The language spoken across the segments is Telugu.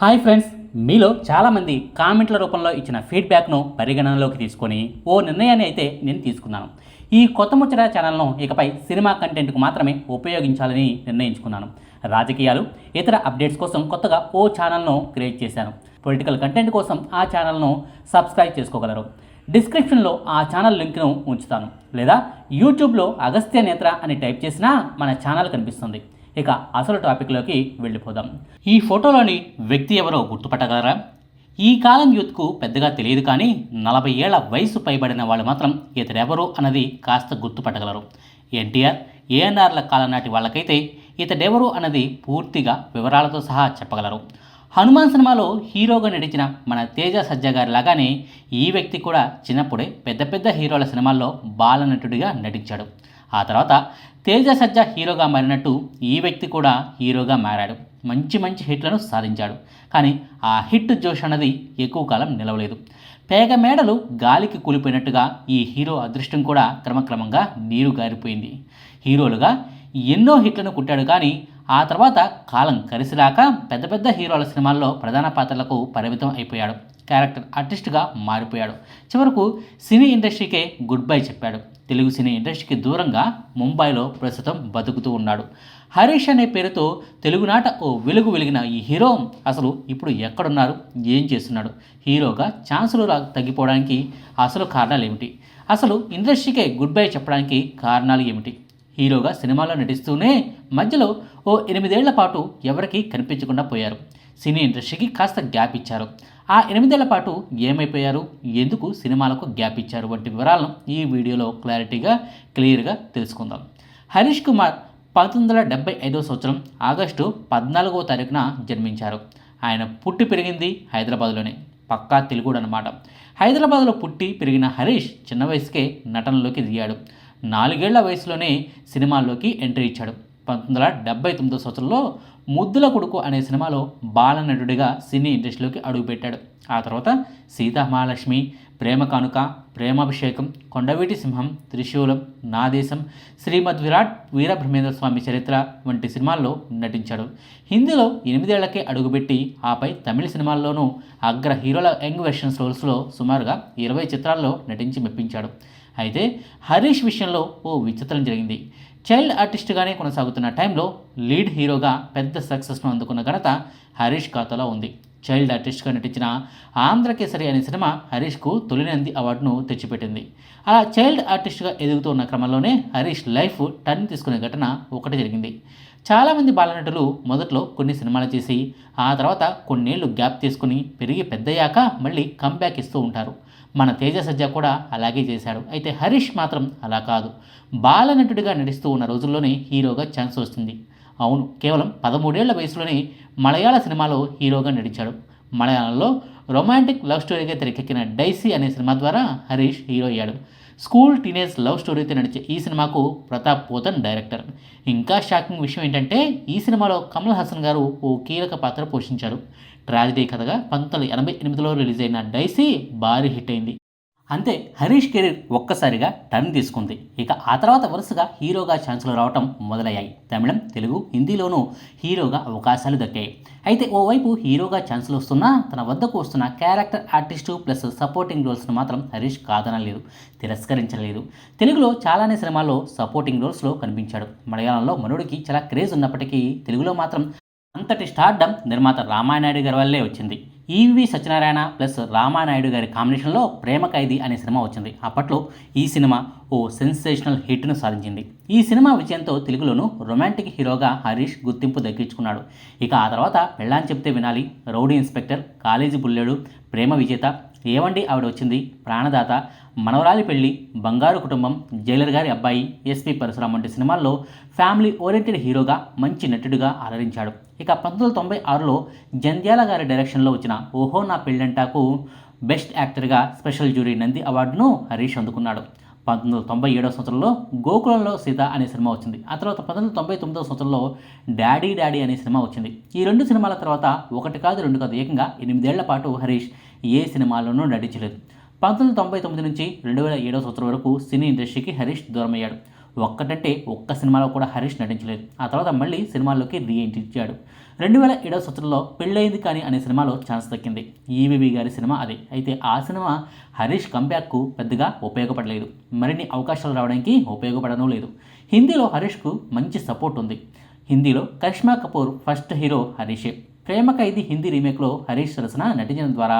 హాయ్ ఫ్రెండ్స్ మీలో చాలామంది కామెంట్ల రూపంలో ఇచ్చిన ఫీడ్బ్యాక్ను పరిగణనలోకి తీసుకొని ఓ నిర్ణయాన్ని అయితే నేను తీసుకున్నాను. ఈ కొత్త ముచ్చట ఛానల్ను ఇకపై సినిమా కంటెంట్కు మాత్రమే ఉపయోగించాలని నిర్ణయించుకున్నాను. రాజకీయాలు ఇతర అప్డేట్స్ కోసం కొత్తగా ఓ ఛానల్ను క్రియేట్ చేశాను. పొలిటికల్ కంటెంట్ కోసం ఆ ఛానల్ను సబ్స్క్రైబ్ చేసుకోగలరు. డిస్క్రిప్షన్లో ఆ ఛానల్ లింక్ను ఉంచుతాను. లేదా యూట్యూబ్లో అగస్త్య నేత్ర అని టైప్ చేసినా మన ఛానల్ కనిపిస్తుంది. ఇక అసలు టాపిక్లోకి వెళ్ళిపోదాం. ఈ ఫోటోలోని వ్యక్తి ఎవరో గుర్తుపట్టగలరా? ఈ కాలం యూత్కు పెద్దగా తెలియదు కానీ నలభై ఏళ్ళ వయసు పైబడిన వాళ్ళు మాత్రం ఇతడెవరు అన్నది కాస్త గుర్తుపట్టగలరు. ఎన్టీఆర్ ఏఎన్ఆర్ల కాలం నాటి వాళ్ళకైతే ఇతడెవరు అన్నది పూర్తిగా వివరాలతో సహా చెప్పగలరు. హనుమాన్ సినిమాలో హీరోగా నటించిన మన తేజ సజ్జ గారి లాగానే ఈ వ్యక్తి కూడా చిన్నప్పుడే పెద్ద పెద్ద హీరోల సినిమాల్లో బాలనటుడిగా నటించాడు. ఆ తర్వాత తేజ సజ్జ హీరోగా మారినట్టు ఈ వ్యక్తి కూడా హీరోగా మారాడు. మంచి మంచి హిట్లను సాధించాడు. కానీ ఆ హిట్ జోష్ అన్నది ఎక్కువ కాలం నిలవలేదు. పేగ మేడలు గాలికి కూలిపోయినట్టుగా ఈ హీరో అదృష్టం కూడా క్రమక్రమంగా నీరు గారిపోయింది. హీరోలుగా ఎన్నో హిట్లను కుట్టాడు కానీ ఆ తర్వాత కాలం కలిసిరాక పెద్ద పెద్ద హీరోల సినిమాల్లో ప్రధాన పాత్రలకు పరిమితం అయిపోయాడు. క్యారెక్టర్ ఆర్టిస్ట్గా మారిపోయాడు. చివరకు సినీ ఇండస్ట్రీకే గుడ్ బై చెప్పాడు. తెలుగు సినీ ఇండస్ట్రీకి దూరంగా ముంబైలో ప్రస్తుతం బతుకుతూ ఉన్నాడు. హరీష్ అనే పేరుతో తెలుగునాట ఓ వెలుగు వెలిగిన ఈ హీరో అసలు ఇప్పుడు ఎక్కడున్నారు? ఏం చేస్తున్నాడు? హీరోగా ఛాన్సులు రా- తగ్గిపోవడానికి అసలు కారణాలు ఏమిటి అసలు ఇండస్ట్రీకే గుడ్ బై చెప్పడానికి కారణాలు ఏమిటి? హీరోగా సినిమాలో నటిస్తూనే మధ్యలో ఓ ఎనిమిదేళ్ళ పాటు ఎవరికీ కనిపించకుండా పోయారు. సినీ ఇండస్ట్రీకి కాస్త గ్యాప్ ఇచ్చారు. ఆ ఎనిమిదేళ్ళ పాటు ఏమైపోయారు? ఎందుకు సినిమాలకు గ్యాప్ ఇచ్చారు? వంటి వివరాలను ఈ వీడియోలో క్లారిటీగా క్లియర్గా తెలుసుకుందాం. హరీష్ కుమార్ పంతొమ్మిది వందల డెబ్బై ఐదవ సంవత్సరం ఆగస్టు పద్నాలుగో తారీఖున జన్మించారు. ఆయన పుట్టి పెరిగింది హైదరాబాద్లోనే. పక్కా తెలుగుడు అనమాట హైదరాబాద్లో పుట్టి పెరిగిన హరీష్ చిన్న వయసుకే నటనలోకి దిగాడు. నాలుగేళ్ళ వయసులోనే సినిమాల్లోకి ఎంట్రీ ఇచ్చాడు. పంతొమ్మిది వందల డెబ్బై తొమ్మిదో సంవత్సరంలో ముద్దుల కొడుకు అనే సినిమాలో బాలనటుడిగా సినీ ఇండస్ట్రీలోకి అడుగుపెట్టాడు. ఆ తర్వాత సీతామహాలక్ష్మి ప్రేమ కానుక ప్రేమాభిషేకం కొండవీటి సింహం త్రిశూలం నా దేశం శ్రీమద్ విరాట్ వీరబ్రహ్మేంద్ర స్వామి చరిత్ర వంటి సినిమాల్లో నటించాడు. హిందీలో ఎనిమిదేళ్ళకే అడుగుపెట్టి ఆపై తమిళ సినిమాల్లోనూ అగ్ర హీరోల యంగ్ వెర్షన్స్ రోల్స్లో సుమారుగా ఇరవై చిత్రాల్లో నటించి మెప్పించాడు. అయితే హరీష్ విషయంలో ఓ విచిత్రం జరిగింది. చైల్డ్ ఆర్టిస్ట్గానే కొనసాగుతున్న టైంలో లీడ్ హీరోగా పెద్ద సక్సెస్ను అందుకున్న ఘనత హరీష్ ఖాతాలో ఉంది. చైల్డ్ ఆర్టిస్ట్గా నటించిన ఆంధ్రకేసరి అనే సినిమా హరీష్కు తొలినంది అవార్డును తెచ్చిపెట్టింది. అలా చైల్డ్ ఆర్టిస్ట్గా ఎదుగుతూ ఉన్న క్రమంలోనే హరీష్ లైఫ్ టర్న్ తీసుకునే ఘటన ఒకటి జరిగింది. చాలామంది బాలనటులు మొదట్లో కొన్ని సినిమాలు చేసి ఆ తర్వాత కొన్నేళ్ళు గ్యాప్ తీసుకుని పెరిగి పెద్దయ్యాక మళ్ళీ కంబ్యాక్ ఇస్తూ ఉంటారు. మన తేజ సజ్జ కూడా అలాగే చేశాడు. అయితే హరీష్ మాత్రం అలా కాదు. బాలనటుడిగా నటిస్తూ ఉన్న రోజుల్లోనే హీరోగా ఛాన్స్ వస్తుంది. అవును కేవలం పదమూడేళ్ళ వయసులోనే మలయాళ సినిమాలో హీరోగా నటించాడు. మలయాళంలో రొమాంటిక్ లవ్ స్టోరీగా తెరకెక్కిన డైసీ అనే సినిమా ద్వారా హరీష్ హీరో అయ్యాడు. స్కూల్ టీనేజ్ లవ్ స్టోరీతో నడిచే ఈ సినిమాకు ప్రతాప్ పోతన్ డైరెక్టర్. ఇంకా షాకింగ్ విషయం ఏంటంటే ఈ సినిమాలో కమల్ హాసన్ గారు ఓ కీలక పాత్ర పోషించారు. ట్రాజిడీ కథగా పంతొమ్మిది ఎనభై ఎనిమిదిలో రిలీజ్ అయిన డైసీ భారీ హిట్ అయింది. అంతే హరీష్ కెరీర్ ఒక్కసారిగా టర్న్ తీసుకుంది. ఇక ఆ తర్వాత వరుసగా హీరోగా ఛాన్సులు రావటం మొదలయ్యాయి. తమిళం తెలుగు హిందీలోనూ హీరోగా అవకాశాలు దక్కాయి. అయితే ఓవైపు హీరోగా ఛాన్సులు వస్తున్నా తన వద్దకు వస్తున్న క్యారెక్టర్ ఆర్టిస్టు ప్లస్ సపోర్టింగ్ రోల్స్ను మాత్రం హరీష్ కాదనలేదు తిరస్కరించలేదు. తెలుగులో చాలానే సినిమాల్లో సపోర్టింగ్ రోల్స్లో కనిపించాడు. మలయాళంలో మనుడికి చాలా క్రేజ్ ఉన్నప్పటికీ తెలుగులో మాత్రం అంతటి స్టార్డమ్ నిర్మాత రామానాయుడు గారి వల్లే వచ్చింది. ఈవి సత్యనారాయణ ప్లస్ రామానాయుడు గారి కాంబినేషన్లో ప్రేమ ఖైదీ అనే సినిమా వచ్చింది. అప్పట్లో ఈ సినిమా ఓ సెన్సేషనల్ హిట్ను సాధించింది. ఈ సినిమా విజయంతో తెలుగులోనూ రొమాంటిక్ హీరోగా హరీష్ గుర్తింపు దక్కించుకున్నాడు. ఇక ఆ తర్వాత Pellani Chepthe Vinali rowdy inspector college Bulledu Prema Vijetha Evandi Aavida వచ్చింది ప్రాణదాత మనవరాలి పెళ్ళి బంగారు కుటుంబం జైలర్ గారి అబ్బాయి ఎస్పి పరశురాం వంటి సినిమాల్లో ఫ్యామిలీ ఓరియంటెడ్ హీరోగా మంచి నటుడిగా అలరించాడు ఇక పంతొమ్మిది వందల తొంభై ఆరులో జంధ్యాల గారి డైరెక్షన్లో వచ్చిన ఓహో నా పెళ్ళంటాకు బెస్ట్ యాక్టర్గా స్పెషల్ జ్యూరీ నంది అవార్డును హరీష్ అందుకున్నాడు. పంతొమ్మిది వందల తొంభై ఏడవ సంవత్సరంలో గోకులంలో సీత అనే సినిమా వచ్చింది. ఆ తర్వాత పంతొమ్మిది వందల తొంభై తొమ్మిదవ సంవత్సరంలో డాడీ డాడీ అనే సినిమా వచ్చింది. ఈ రెండు సినిమాల తర్వాత ఒకటి కాదు రెండు కాదు ఏకంగా ఎనిమిదేళ్ళ పాటు హరీష్ ఏ సినిమాలోనూ నటించలేదు. పంతొమ్మిది తొంభై తొమ్మిది నుంచి రెండు వేల ఏడవ సంవత్సరం వరకు సినీ ఇండస్ట్రీకి హరీష్ దూరమయ్యాడు. ఒక్కటంటే ఒక్క సినిమాలో కూడా హరీష్ నటించలేదు. ఆ తర్వాత మళ్ళీ సినిమాల్లోకి రీ ఎంట్రీ ఇచ్చాడు రెండు వేల ఏడవ సంవత్సరంలో పెళ్ళయింది కానీ అనే సినిమాలో ఛాన్స్ దక్కింది. ఈవీవి గారి సినిమా అదే. అయితే ఆ సినిమా హరీష్ కంబ్యాక్కు పెద్దగా ఉపయోగపడలేదు. మరిన్ని అవకాశాలు రావడానికి ఉపయోగపడడం లేదు. హిందీలో హరీష్కు మంచి సపోర్ట్ ఉంది. హిందీలో కరిష్మా కపూర్ ఫస్ట్ హీరో హరీషే. ప్రేమ ఖైదీ హిందీ రీమేక్లో హరీష్ సరసన నటించడం ద్వారా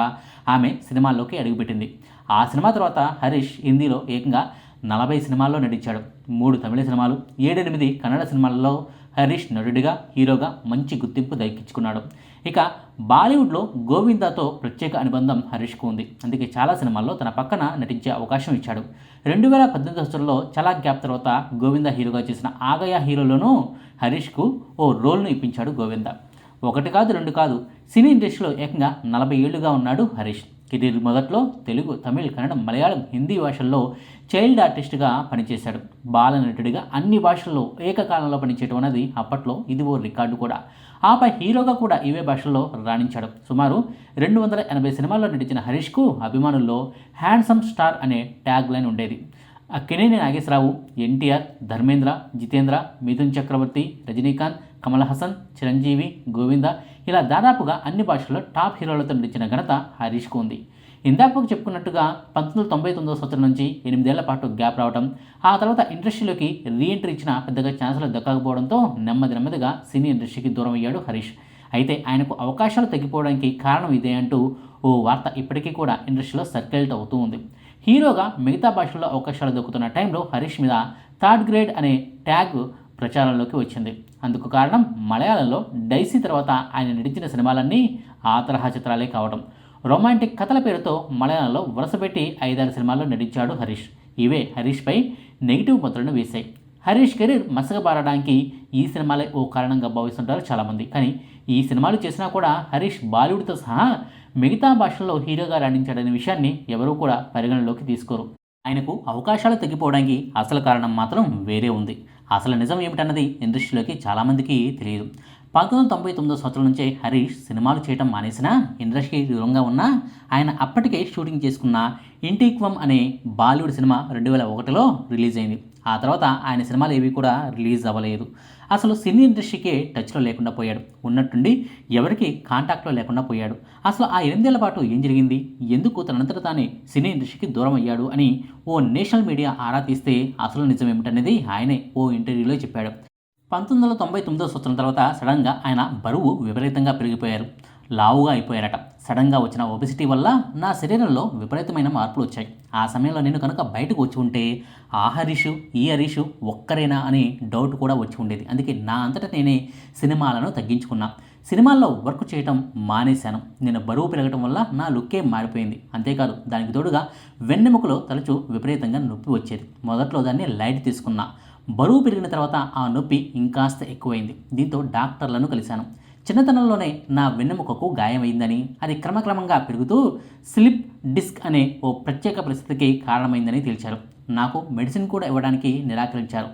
ఆమె సినిమాల్లోకి అడుగుపెట్టింది. ఆ సినిమా తర్వాత హరీష్ హిందీలో ఏకంగా నలభై సినిమాల్లో నటించాడు. మూడు తమిళ సినిమాలు ఏడెనిమిది కన్నడ సినిమాలలో హరీష్ నటుడిగా హీరోగా మంచి గుర్తింపు దక్కించుకున్నాడు. ఇక బాలీవుడ్లో గోవిందాతో ప్రత్యేక అనుబంధం హరీష్కు ఉంది. అందుకే చాలా సినిమాల్లో తన పక్కన నటించే అవకాశం ఇచ్చాడు. రెండు వేల పద్దెనిమిది సంవత్సరంలో చాలా గ్యాప్ తర్వాత గోవింద హీరోగా చేసిన ఆగయ హీరోలోనూ హరీష్కు ఓ రోల్ను ఇప్పించాడు గోవింద. ఒకటి కాదు రెండు కాదు. సినీ ఇండస్ట్రీలో ఏకంగా నలభై ఏళ్ళుగా ఉన్నాడు హరీష్. కెరీర్ మొదట్లో తెలుగు తమిళ్ కన్నడం మలయాళం హిందీ భాషల్లో చైల్డ్ ఆర్టిస్ట్గా పనిచేశాడు. బాల నటుడిగా అన్ని భాషల్లో ఏకకాలంలో పనిచేయడం అనేది అప్పట్లో ఇది ఓ రికార్డు కూడా. ఆపై హీరోగా కూడా ఇవే భాషల్లో రాణించాడు. సుమారు రెండు వందల ఎనభై సినిమాల్లో నటించిన హరీష్కు అభిమానుల్లో హ్యాండ్సమ్ స్టార్ అనే ట్యాగ్ లైన్ ఉండేది. అక్కినేని నాగేశ్వరరావు ఎన్టీఆర్ ధర్మేంద్ర జితేంద్ర మిథున్ చక్రవర్తి రజనీకాంత్ కమల్ హాసన్ చిరంజీవి గోవింద ఇలా దాదాపుగా అన్ని భాషల్లో టాప్ హీరోలతో నటించిన ఘనత హరీష్కు ఉంది. ఇందాక చెప్పుకున్నట్టుగా పంతొమ్మిది వందల తొంభై తొమ్మిదో సంవత్సరం నుంచి ఎనిమిదేళ్ళ పాటు గ్యాప్ రావడం ఆ తర్వాత ఇండస్ట్రీలోకి రీఎంట్రీ ఇచ్చిన పెద్దగా ఛాన్సులు దక్కకపోవడంతో నెమ్మది నెమ్మదిగా సినీ ఇండస్ట్రీకి దూరం అయ్యాడు హరీష్. అయితే ఆయనకు అవకాశాలు తగ్గిపోవడానికి కారణం ఇదే అంటూ ఓ వార్త ఇప్పటికీ కూడా ఇండస్ట్రీలో సర్క్యులేట్ అవుతూ ఉంది. హీరోగా మిగతా భాషల్లో అవకాశాలు దొక్కుతున్న టైంలో హరీష్ మీద థర్డ్ గ్రేడ్ అనే ట్యాగ్ ప్రచారంలోకి వచ్చింది. అందుకు కారణం మలయాళంలో డైసీ తర్వాత ఆయన నటించిన సినిమాలన్నీ ఆ తరహా చిత్రాలే కావడం రొమాంటిక్ కథల పేరుతో మలయాళంలో వరుసపెట్టి ఐదారు సినిమాల్లో నటించాడు హరీష్. ఇవే హరీష్పై నెగిటివ్ ముద్రను వేశాయి. హరీష్ కెరీర్ మసగబారడానికి ఈ సినిమాలే ఓ కారణంగా భావిస్తుంటారు చాలామంది. కానీ ఈ సినిమాలు చేసినా కూడా హరీష్ బాలీవుడ్తో సహా మిగతా భాషల్లో హీరోగా రాణించాడనే విషయాన్ని ఎవరూ కూడా పరిగణలోకి తీసుకోరు. ఆయనకు అవకాశాలు తగ్గిపోవడానికి అసలు కారణం మాత్రం వేరే ఉంది. అసలు నిజం ఏమిటన్నది ఇండస్ట్రీలోకి చాలామందికి తెలియదు. పంతొమ్మిది వందల తొంభై తొమ్మిదో సంవత్సరం నుంచే హరీష్ సినిమాలు చేయటం మానేసినా ఇండస్ట్రీ దూరంగా ఉన్నా ఆయన అప్పటికే షూటింగ్ చేసుకున్న ఇంటిక్వం అనే బాలీవుడ్ సినిమా రెండు వేల ఒకటిలో రిలీజ్ అయింది ఆ తర్వాత ఆయన సినిమాలు ఏవి కూడా రిలీజ్ అవ్వలేదు. అసలు సినీ ఇండస్ట్రీకే టచ్లో లేకుండా పోయాడు. ఉన్నట్టుండి ఎవరికి కాంటాక్ట్లో లేకుండా పోయాడు. అసలు ఆ ఎనిమిదేళ్ళ పాటు ఏం జరిగింది? ఎందుకు తనంతట తానే సినీ ఇండస్ట్రీకి దూరం అయ్యాడు అని ఓ నేషనల్ మీడియా ఆరా తీస్తే అసలు నిజం ఏమిటనేది ఆయనే ఓ ఇంటర్వ్యూలో చెప్పాడు. పంతొమ్మిది వందల తొంభై తొమ్మిదో సంవత్సరం తర్వాత సడన్గా ఆయన బరువు విపరీతంగా పెరిగిపోయారు. లావుగా అయిపోయారట. సడన్గా వచ్చిన ఒబిసిటీ వల్ల నా శరీరంలో విపరీతమైన మార్పులు వచ్చాయి. ఆ సమయంలో నేను కనుక బయటకు వచ్చి ఉంటే ఆ హరీషు ఈ హరీషు ఒక్కరేనా అని డౌట్ కూడా వచ్చి ఉండేది. అందుకే నా అంతటా నేనే సినిమాలను తగ్గించుకున్నా. సినిమాల్లో వర్క్ చేయటం మానేశాను. నేను బరువు పెరగటం వల్ల నా లుక్కే మారిపోయింది. అంతేకాదు దానికి తోడుగా వెన్నెముకలో తరచూ విపరీతంగా నొప్పి వచ్చేది. మొదట్లో దాన్ని లైట్ తీసుకున్నా. బరువు పెరిగిన తర్వాత ఆ నొప్పి ఇంకాస్త ఎక్కువైంది. దీంతో డాక్టర్లను కలిశాను. చిన్నతనంలోనే నా వెన్నెముకకు గాయమైందని అది క్రమక్రమంగా పెరుగుతూ స్లిప్ డిస్క్ అనే ఓ ప్రత్యేక పరిస్థితికి కారణమైందని తేల్చారు. నాకు మెడిసిన్ కూడా ఇవ్వడానికి నిరాకరించారు.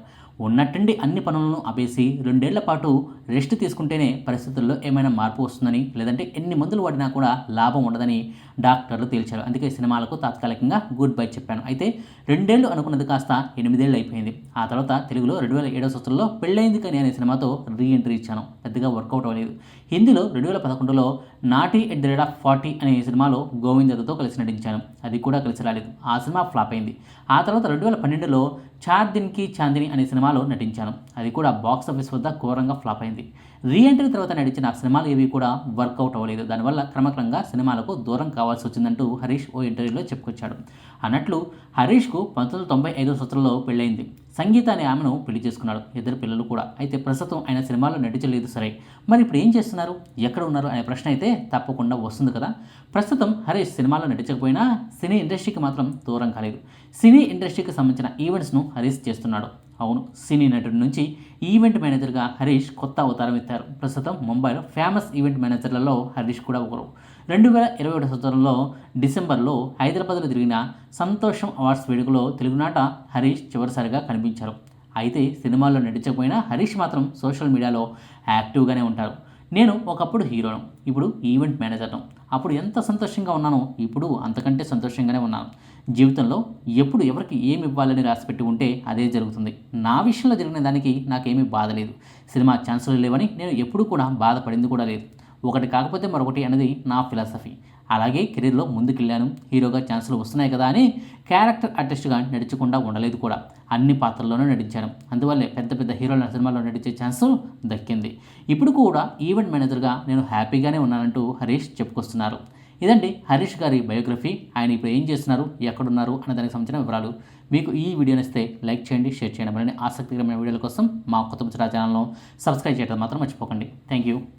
ఉన్నట్టుండి అన్ని పనులను ఆపేసి రెండేళ్ళ పాటు రెస్ట్ తీసుకుంటేనే పరిస్థితుల్లో ఏమైనా మార్పు వస్తుందని లేదంటే ఎన్ని మందులు వాడినా కూడా లాభం ఉండదని డాక్టర్లు తేల్చారు. అందుకే సినిమాలకు తాత్కాలికంగా గుడ్ బై చెప్పాను. అయితే రెండేళ్ళు అనుకున్నది కాస్త ఎనిమిదేళ్ళు అయిపోయింది. ఆ తర్వాత తెలుగులో రెండు వేల ఏడో సంవత్సరంలో పెళ్ళైంది కానీ అనే సినిమాతో రీ ఎంట్రీ ఇచ్చాను. పెద్దగా వర్కౌట్ అవ్వలేదు. హిందీలో రెండు వేల పదకొండులో నాటి at the rate of forty అనే సినిమాలో గోవిందతో కలిసి నటించాను. అది కూడా కలిసి రాలేదు. ఆ సినిమా ఫ్లాప్ అయింది. ఆ తర్వాత రెండు వేల పన్నెండులో చార్ దిన్కి చాందిని అనే సినిమాలో నటించాను. అది కూడా బాక్స్ ఆఫీస్ వద్ద ఘోరంగా ఫ్లాప్ అయింది. రీఎంట్రీ తర్వాత నడిచిన సినిమాలు ఏవి కూడా వర్కౌట్ అవ్వలేదు. దానివల్ల క్రమక్రమంగా సినిమాలకు దూరం కావాల్సి వచ్చిందంటూ హరీష్ ఓ ఇంటర్వ్యూలో చెప్పుకొచ్చాడు. అన్నట్లు హరీష్కు పంతొమ్మిది వందల తొంభై ఐదో సంవత్సరంలో పెళ్ళైంది సంగీత అనే ఆమెను పెళ్ళి చేసుకున్నాడు. ఇద్దరు పిల్లలు కూడా. అయితే ప్రస్తుతం ఆయన సినిమాలో నటించలేదు సరే. మరి ఇప్పుడు ఏం చేస్తున్నారు? ఎక్కడ ఉన్నారు? అనే ప్రశ్న అయితే తప్పకుండా వస్తుంది కదా. ప్రస్తుతం హరీష్ సినిమాలో నటించకపోయినా సినీ ఇండస్ట్రీకి మాత్రం దూరం కాలేదు. సినీ ఇండస్ట్రీకి సంబంధించిన ఈవెంట్స్ను హరీష్ చేస్తున్నాడు. అవును సినీ నటుడి నుంచి ఈవెంట్ మేనేజర్గా హరీష్ కొత్త అవతారం ఎత్తారు. ప్రస్తుతం ముంబైలో ఫేమస్ ఈవెంట్ మేనేజర్లలో హరీష్ కూడా ఒకరు. రెండు వేల ఇరవై ఒకటి సంవత్సరంలో డిసెంబర్లో హైదరాబాద్లో జరిగిన సంతోషం అవార్డ్స్ వేడుకలో తెలుగునాట హరీష్ చివరిసారిగా కనిపించారు. అయితే సినిమాల్లో నటించకపోయినా హరీష్ మాత్రం సోషల్ మీడియాలో యాక్టివ్గానే ఉంటారు. నేను ఒకప్పుడు హీరోను ఇప్పుడు ఈవెంట్ మేనేజర్ను. అప్పుడు ఎంత సంతోషంగా ఉన్నానో ఇప్పుడు అంతకంటే సంతోషంగానే ఉన్నాను. జీవితంలో ఎప్పుడు ఎవరికి ఏమి ఇవ్వాలని రాసిపెట్టి ఉంటే అదే జరుగుతుంది. నా విషయంలో జరిగిన దానికి నాకేమీ బాధ లేదు. సినిమా ఛాన్సులు లేవని నేను ఎప్పుడూ కూడా బాధపడింది కూడా లేదు. ఒకటి కాకపోతే మరొకటి అనేది నా ఫిలాసఫీ. అలాగే కెరీర్లో ముందుకెళ్ళాను. హీరోగా ఛాన్సులు వస్తున్నాయి కదా అని క్యారెక్టర్ ఆర్టిస్ట్గా నడిచకుండా ఉండలేదు కూడా. అన్ని పాత్రల్లోనూ నటించాను. అందువల్లే పెద్ద పెద్ద హీరోల సినిమాల్లో నటించే ఛాన్స్ దక్కింది. ఇప్పుడు కూడా ఈవెంట్ మేనేజర్గా నేను హ్యాపీగానే ఉన్నానంటూ హరీష్ చెప్పుకొస్తున్నారు. ఇదండి హరీష్ గారి బయోగ్రఫీ. ఆయన ఇప్పుడు ఏం చేస్తున్నారు? ఎక్కడున్నారు? అన్న దానికి సంబంధించిన వివరాలు. మీకు ఈ వీడియోని ఇస్తే లైక్ చేయండి షేర్ చేయండి. మరిన్ని ఆసక్తికరమైన వీడియోల కోసం మా కొత్త ముచ్చరా ఛానల్ను సబ్స్క్రైబ్ చేయడం మాత్రం మర్చిపోకండి. Thank you